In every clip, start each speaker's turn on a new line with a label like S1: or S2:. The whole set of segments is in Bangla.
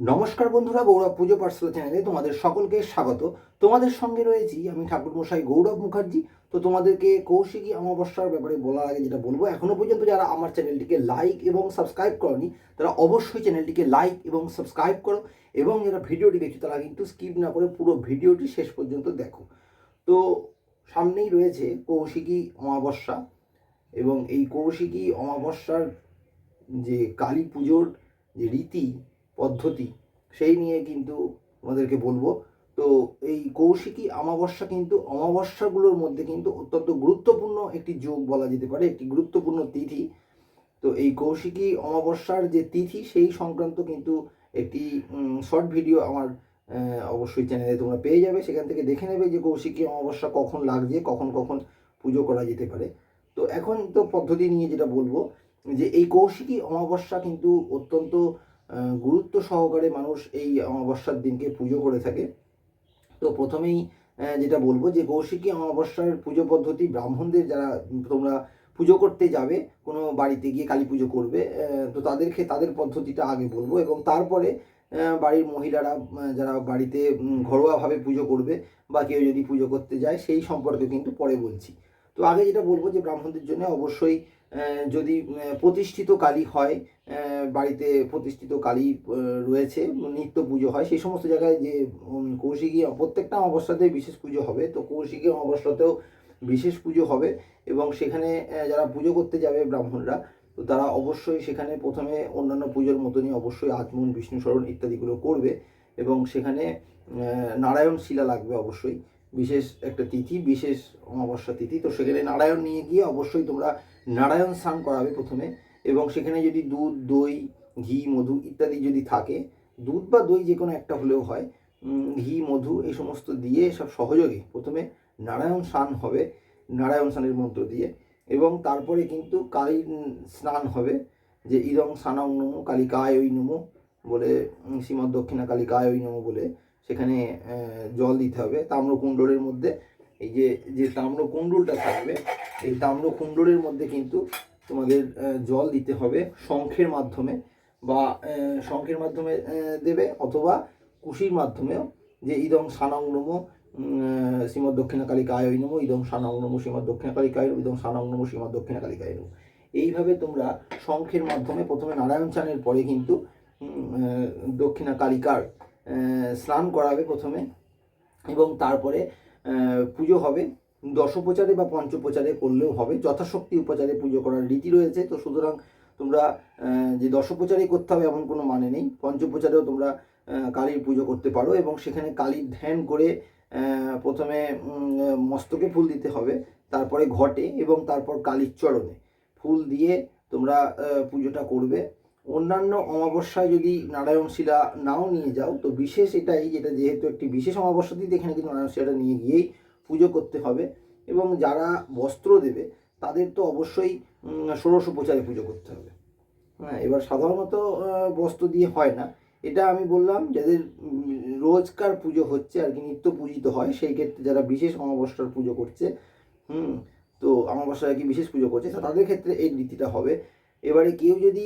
S1: নমস্কার বন্ধুরা, গৌরব পুজো পার্সেল চ্যানেলে তোমাদের সকলকে স্বাগত। তোমাদের সঙ্গে রয়েছি আমি ঠাকুর মশাই গৌরব মুখার্জি। তো তোমাদেরকে কৌশিকী অমাবস্যার ব্যাপারে বলার আগে যেটা বলব, এখনও পর্যন্ত যারা আমার চ্যানেলটিকে লাইক এবং সাবস্ক্রাইব করনি, তারা অবশ্যই চ্যানেলটিকে লাইক এবং সাবস্ক্রাইব করো এবং যারা ভিডিওটি দেখছ তারা কিন্তু স্কিপ না করে পুরো ভিডিওটি শেষ পর্যন্ত দেখো। তো সামনেই রয়েছে কৌশিকী অমাবস্যা এবং এই কৌশিকী অমাবস্যার যে কালী পুজোর যে রীতি পদ্ধতি, সেই নিয়ে কিন্তু আমাদেরকে বলব। তো এই কৌশিকী অমাবস্যা কিন্তু, অমাবস্যাগুলোর মধ্যে কিন্তু অত্যন্ত গুরুত্বপূর্ণ একটি যোগ বলা যেতে পারে, একটি গুরুত্বপূর্ণ তিথি। তো এই কৌশিকী অমাবস্যার যে তিথি, সেই সংক্রান্ত কিন্তু একটি শর্ট ভিডিও আমার অবশ্যই চ্যানেলে তোমরা পেয়ে যাবে। সেখান থেকে দেখে নেবে যে কৌশিকী অমাবস্যা কখন লাগছে, কখন কখন পুজো করা যেতে পারে। তো এখন তো পদ্ধতি নিয়ে যেটা বলব, যে এই কৌশিকী অমাবস্যা কিন্তু অত্যন্ত গুরুত্ব সহকারে মানুষ এই অমাবস্যার দিনকে পুজো করে থাকে। তো প্রথমেই যেটা বলব যে কৌশিকী অমাবস্যার পুজো পদ্ধতি, ব্রাহ্মণদের যারা তোমরা পুজো করতে যাবে, কোনো বাড়িতে গিয়ে কালী পুজো করবে তো তাদেরকে, তাদের পদ্ধতিটা আগে বলব এবং তারপরে বাড়ির মহিলারা যারা বাড়িতে ঘরোয়াভাবে পুজো করবে বা কেউ যদি পুজো করতে যায়, সেই সম্পর্কে কিন্তু পরে বলছি। তো আগে যেটা বলব যে ব্রাহ্মণদের জন্য অবশ্যই যদি প্রতিষ্ঠিত কালী হয় বাড়িতে প্রতিষ্ঠিত কালী রয়েছে, নিত্য পুজো হয়, সেই সমস্ত জায়গায় যে কৌশিকী প্রত্যেকটা অমাবস্যাতে বিশেষ পুজো হবে, তো কৌশিকী অমাবস্যাতেও বিশেষ পুজো হবে এবং সেখানে যারা পুজো করতে যাবে ব্রাহ্মণরা, তো তারা অবশ্যই সেখানে প্রথমে অন্যান্য পুজোর মতনই অবশ্যই আচমন বিষ্ণু স্মরণ ইত্যাদিগুলো করবে এবং সেখানে নারায়ণ শিলা লাগবে অবশ্যই বিশেষ একটা তিথি বিশেষ অমাবস্যা তিথি। তো সেখানে নারায়ণ নিয়ে গিয়ে অবশ্যই তোমরা নারায়ণ স্নান করাবে প্রথমে। এবং সেখানে যদি দুধ দই ঘি মধু ইত্যাদি যদি থাকে দুধ বা দই যে কোনো একটা হলেও হয় ঘি মধু এই সমস্ত দিয়ে সব সহযোগে প্রথমে নারায়ণ স্নান হবে নারায়ণ স্নানের মন্ত্র দিয়ে। এবং তারপরে কিন্তু কালী স্নান হবে যে ইদং স্নানং নমো কালিকায় ওই নমো বলে উম, শ্রীমৎ দক্ষিণা কালিকায় ওই নমো বলে। সেখানে জল দিতে হবে। তাম্রকুণ্ডলের মধ্যে এই যে যে তাম্রকুণ্ডলটা থাকবে, এই তাম্রকুণ্ডলের মধ্যে কিন্তু তোমাদের জল দিতে হবে শঙ্খের মাধ্যমে বা শঙ্খের মাধ্যমে দেবে অথবা কুশির মাধ্যমেও। যে ইদং সানং নমো শ্রীমৎ দক্ষিণা কালিকায় ওই নমো, ইদং সানং নমো, শ্রীমৎ দক্ষিণা কালিকায় নমো, ইদং সানং নমো, শ্রীমৎ দক্ষিণা কালিকায় নমো। এইভাবে তোমরা শঙ্খের মাধ্যমে প্রথমে নারায়ণ চানের পরে কিন্তু দক্ষিণা কালিকার স্নান করাবে প্রথমে এবং তারপরে পুজো হবে। দশোপচারে বা পঞ্চোপচারে করলেও হবে। যথাশক্তি উপচারে পুজো করার রীতি রয়েছে। তো সুতরাং তোমরা যে দশোপচারে করতে হবে এমন কোনো মানে নেই। পঞ্চোপচারেও তোমরা কালীর পুজো করতে পারো এবং সেখানে কালীর ধ্যান করে প্রথমে মস্তকে ফুল দিতে হবে, তারপরে ঘটে এবং তারপর কালীর চরণে ফুল দিয়ে তোমরা পুজোটা করবে। অন্যান্য অমাবস্যায় যদি নারায়ণ শিলা নাও নিয়ে যাও, তো বিশেষ এটাই যেটা যেহেতু একটি বিশেষ অমাবস্যা দিতে এখানে কিন্তু নারায়ণ শিলাটা নিয়ে গিয়েই পুজো করতে হবে। এবং যারা বস্ত্র দেবে, তাদের তো অবশ্যই ষোড়শ উপচারে পুজো করতে হবে। হ্যাঁ এবার সাধারণত বস্ত্র দিয়ে হয় না। এটা আমি বললাম, যাদের রোজকার পুজো হচ্ছে আর কি, নিত্য পূজিত হয়, সেই ক্ষেত্রে যারা বিশেষ অমাবস্যার পুজো করছে, হুম, তো অমাবস্যায় কি বিশেষ পুজো করছে তাদের ক্ষেত্রে এই রীতিটা হবে। এবারে কেউ যদি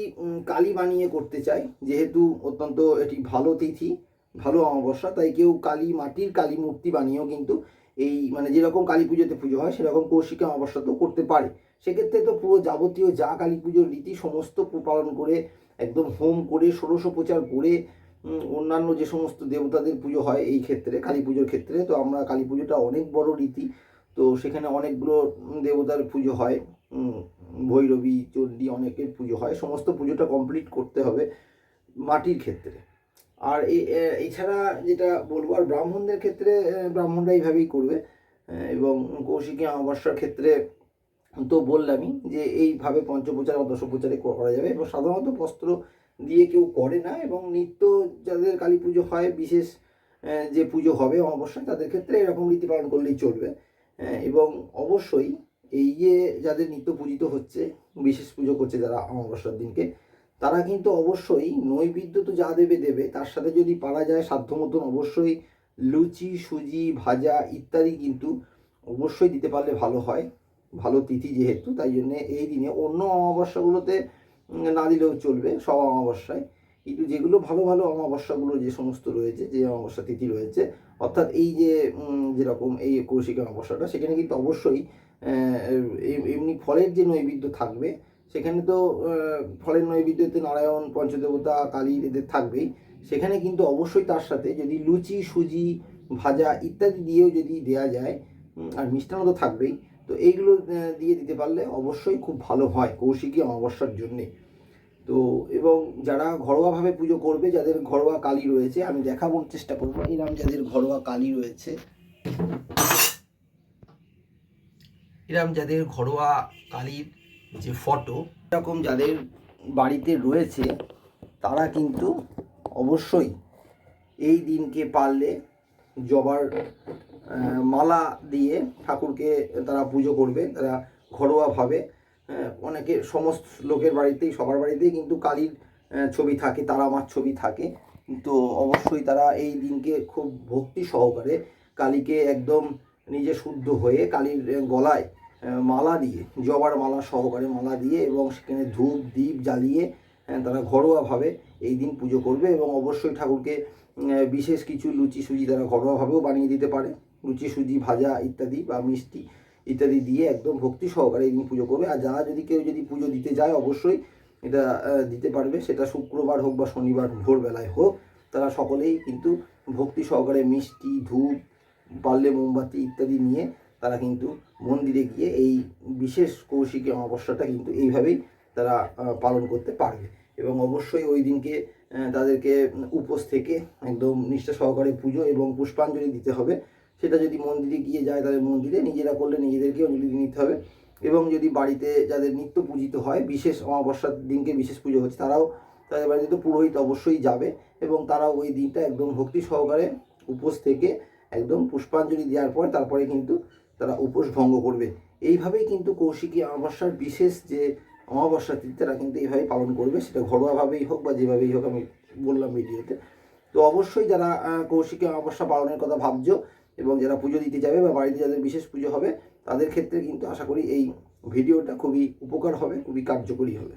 S1: কালী বানিয়ে করতে চায়, যেহেতু অত্যন্ত এটি ভালো তিথি, ভালো অমাবস্যা, তাই কেউ কালী মাটির কালী মূর্তি বানিয়েও কিন্তু এই মানে যেরকম কালী পুজোতে পুজো হয়, সেরকম কৌশিক অমাবস্যাতেও করতে পারে। সেক্ষেত্রে তো পুরো যাবতীয় যা কালী পুজোর রীতি, সমস্ত পালন করে, একদম হোম করে ষোড়শোপচার করে অন্যান্য যে সমস্ত দেবতাদের পুজো হয়, এই ক্ষেত্রে, কালী পুজোর ক্ষেত্রে, তো আমরা কালী পুজোটা অনেক বড় রীতি। তো সেখানে অনেকগুলো দেবতার পুজো হয় ভৈরবী, চণ্ডী অনেকের পুজো হয়, সমস্ত পুজোটা কমপ্লিট করতে হবে মাটির ক্ষেত্রে। আর এছাড়া যেটা বলব, আর ব্রাহ্মণদের ক্ষেত্রে ব্রাহ্মণরা এইভাবেই করবে এবং কৌশিকী অমাবস্যার ক্ষেত্রে তো বললামই যে এইভাবে পঞ্চপ্রচার বা দশপ্রচারে করা যাবে, এবং সাধারণত বস্ত্র দিয়ে কেউ করে না, এবং নিত্য যাদের কালী পুজো হয়, বিশেষ যে পুজো হবে অমাবস্যায়, তাদের ক্ষেত্রে এরকম রীতি পালন করলেই চলবে। আহ, এবং অবশ্যই এই যে যাদের নিত্য পূজিত হচ্ছে বিশেষ পুজো করছে যারা অমাবস্যার দিনকে তারা কিন্তু অবশ্যই নৈবেদ্য তো যা দেবে দেবে। তার সাথে যদি পারা যায় সাধ্য মতন অবশ্যই লুচি সুজি ভাজা ইত্যাদি কিন্তু অবশ্যই দিতে পারলে ভালো হয়। ভালো তিথি যেহেতু তাই জন্য এই দিনে অন্য অমাবস্যাগুলোতে না দিলেও চলবে সব অমাবস্যায়। কিন্তু যেগুলো ভালো ভালো অমাবস্যাগুলো যে সমস্ত রয়েছে যে অমাবস্যা তিথি রয়েছে অর্থাৎ এই যে যেরকম এই কৌশিক অমাবস্যাটা সেখানে কিন্তু অবশ্যই এম- এমনি ফলের যে নৈবেদ্য থাকবে, সেখানে তো ফলের নৈবেদ্যতে নারায়ণ, পঞ্চদেবতা, কালী এদের থাকবেই। সেখানে কিন্তু অবশ্যই তার সাথে যদি লুচি, সুজি, ভাজা ইত্যাদি দিয়েও যদি দেয়া যায় আর মিষ্টান্ন তো থাকবেই, তো এইগুলো দিয়ে দিতে পারলে অবশ্যই খুব ভালো হয় কৌশিকী অমাবস্যার জন্যে। তো এবং যারা ঘরোয়াভাবে পুজো করবে, যাদের ঘরোয়া কালী রয়েছে, আমি দেখানোর চেষ্টা করব। এরকম যাদের ঘরোয়া কালী রয়েছে। এরকম যাদের ঘরোয়া কালীর যে ফটো, এরকম যাদের বাড়িতে রয়েছে, তারা কিন্তু অবশ্যই এই দিনকে পারলে জবার মালা দিয়ে ঠাকুরকে তারা পুজো করবে, তারা ঘরোয়াভাবে অনেকে সমস্ত লোকের বাড়িতেই, সবার বাড়িতেই কিন্তু কালীর ছবি থাকে, তারা মার ছবি থাকে। তো অবশ্যই তারা এই দিনকে খুব ভক্তি সহকারে কালীকে একদম নিজে শুদ্ধ হয়ে কালীর গলায় মালা দিয়ে, জবার মালা সহকারে মালা দিয়ে এবং সেখানে ধূপ দ্বীপ জ্বালিয়ে তারা ঘরোয়াভাবে এই দিন পুজো করবে এবং অবশ্যই ঠাকুরকে বিশেষ কিছু লুচি সুজি তারা ঘরোয়াভাবেও বানিয়ে দিতে পারে। লুচি সুজি ভাজা ইত্যাদি বা মিষ্টি ইত্যাদি দিয়ে একদম ভক্তি সহকারে এই দিন পুজো করবে। আর যারা যদি কেউ যদি পুজো দিতে যায়, অবশ্যই এটা দিতে পারবে। সেটা শুক্রবার হোক বা শনিবার ভোরবেলায় হোক, তারা সকলেই কিন্তু ভক্তি সহকারে মিষ্টি, ধূপ, পারলে মোমবাতি ইত্যাদি নিয়ে তারা কিন্তু মন্দিরে গিয়ে এই বিশেষ কৌশিকী অমাবস্যাটা কিন্তু এইভাবেই তারা পালন করতে পারবে। এবং অবশ্যই ওই দিনকে তাদেরকে উপোস থেকে একদম নিষ্ঠা সহকারে পুজো এবং পুষ্পাঞ্জলি দিতে হবে। সেটা যদি মন্দিরে গিয়ে যায় তাদের মন্দিরে নিজেরা করলে নিজেদেরকে অঞ্জলি নিতে হবে। এবং যদি বাড়িতে যাদের নিত্য পূজিত হয়, বিশেষ অমাবস্যার দিনকে বিশেষ পুজো হচ্ছে, তারাও তাদের বাড়িতে তো পুরোহিত অবশ্যই যাবে এবং তারাও ওই দিনটা একদম ভক্তি সহকারে উপোস থেকে একদম পুষ্পাঞ্জলি দেওয়ার পর তারপরে কিন্তু তারা উপোস ভঙ্গ করবে। এইভাবেই কিন্তু কৌশিকী অমাবস্যার বিশেষ যে অমাবস্যা তিথি তারা কিন্তু এইভাবেই পালন করবে। সেটা ঘরোয়াভাবেই হোক বা যেভাবেই হোক আমি বললাম ভিডিওতে। তো অবশ্যই যারা কৌশিকী অমাবস্যা পালনের কথা ভাবছ এবং যারা পুজো দিতে যাবে বা বাড়িতে যাদের বিশেষ পুজো হবে, তাদের ক্ষেত্রে কিন্তু আশা করি এই ভিডিওটা খুবই উপকার হবে, খুবই কার্যকরী হবে।